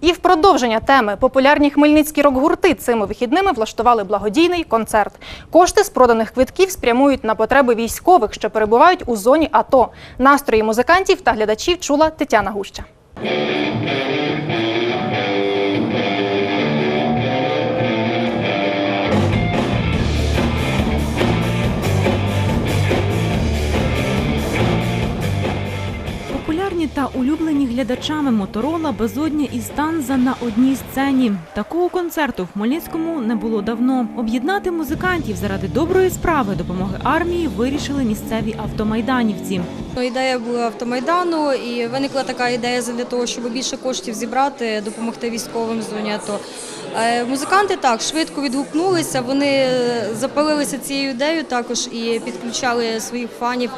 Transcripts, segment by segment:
І в продовження теми популярні хмельницькі рок-гурти цими вихідними влаштували благодійний концерт. Кошти з проданих квитків спрямують на потреби військових, що перебувають у зоні АТО. Настрої музикантів та глядачів чула Тетяна Гуща. Та улюблені глядачами Моторола, Безодня і Станза на одній сцені. Такого концерту в Хмельницькому не було давно. Об'єднати музикантів заради доброї справи допомоги армії вирішили місцеві автомайданівці. Ну, Ідея була автомайдану, і виникла така ідея для того, щоб більше коштів зібрати, допомогти військовим з зоні АТО. Е, Музиканти так швидко відгукнулися. Вони е, запалилися цією ідеєю також і підключали своїх фанів,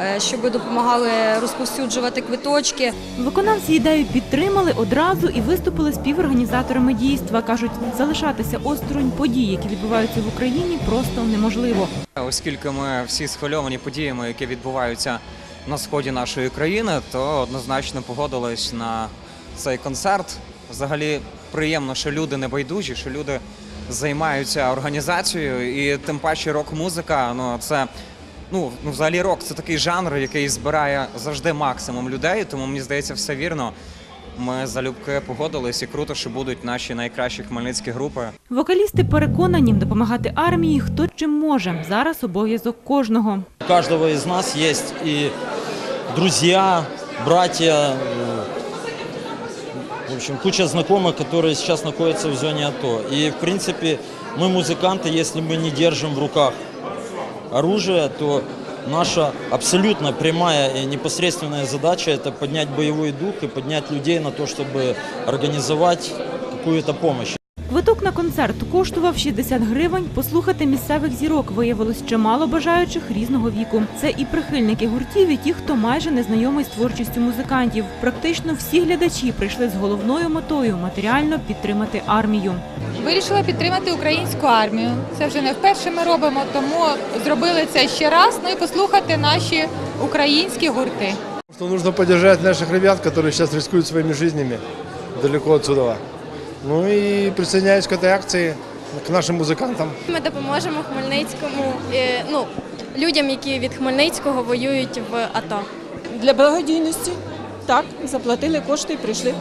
е, щоб допомагали розповсюджувати квиточки. Виконавці ідею підтримали одразу і виступили співорганізаторами дійства. кажуть, залишатися осторонь подій, які відбуваються в Україні, просто неможливо. Оскільки ми всі схвильовані подіями, які відбуваються на сході нашої країни, то однозначно погодились на цей концерт. Взагалі приємно, що люди не байдужі, що люди займаються організацією, і тим паче рок-музика. Ну це ну, ну взагалі рок це такий жанр, який збирає завжди максимум людей. Тому мені здається, все вірно. Ми залюбки погодились, і круто, що будуть наші найкращі хмельницькі групи. Вокалісти переконані, допомагати армії хто чим може. Зараз обов'язок кожного. У каждого из нас есть и друзья, братья, э, в общем, куча знакомых, которые сейчас находятся в зоне АТО. И, в принципе, мы, музыканты, если мы не держим в руках оружие, то наша абсолютно прямая и непосредственная задача – это поднять боевой дух и поднять людей на то, чтобы организовать какую-то помощь. Квиток на концерт коштував 60 гривень. Послухати місцевих зірок виявилось чимало бажаючих різного віку. Це і прихильники гуртів, і ті, хто майже не знайомий з творчістю музикантів. Практично всі глядачі прийшли з головною метою матеріально підтримати армію. Вирішила підтримати українську армію. Це вже не вперше ми робимо, тому зробили це ще раз. Ну і послухати наші українські гурти. Нужно поддержать наших ребят, которые сейчас рискуют своими жизнями далеко отсюда. Ну і присоединяюсь к этой акції к нашим музикантам. Ми допоможемо Хмельницькому, е, ну, людям, які від Хмельницького воюють в АТО. Для благодійності. Так, заплатили кошти і прийшли.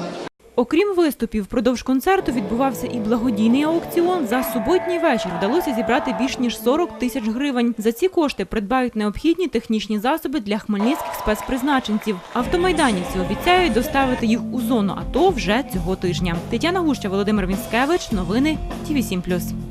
Окрім виступів, впродовж концерту відбувався і благодійний аукціон. За суботній вечір вдалося зібрати більш ніж 40 тисяч гривень. За ці кошти придбають необхідні технічні засоби для хмельницьких спецпризначенців. Автомайданівці обіцяють доставити їх у зону АТО вже цього тижня. Тетяна Гуща, Володимир Вінськевич. Новини ТІВІ 7+.